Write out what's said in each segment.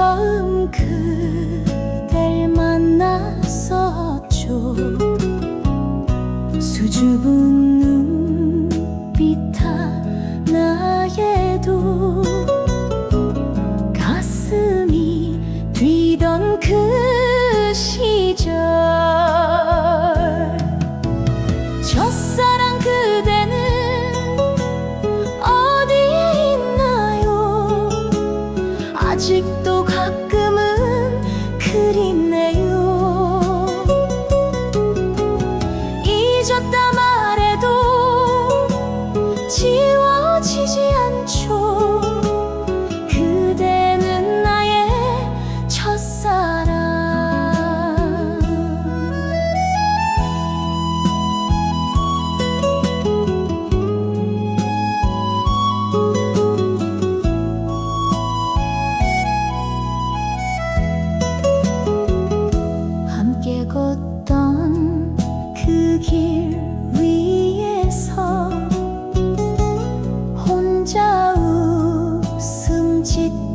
처음 그댈 만났었죠. 수줍은 눈빛 하나에도 가슴이 뛰던 그 시절. 첫사랑 그대는 어디에 있나요? 아직도 奇迹。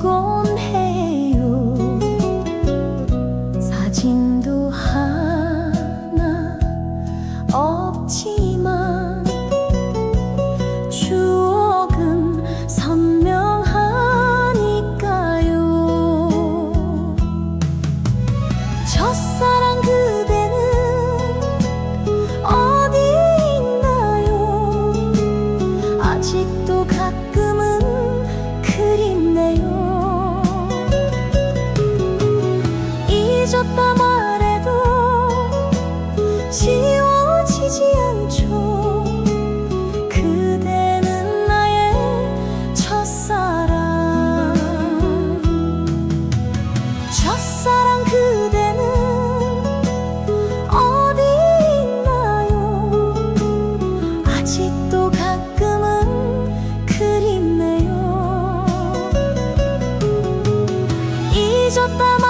짓곤 해요. 사진도 아직도 가끔은 그립네요. 잊었다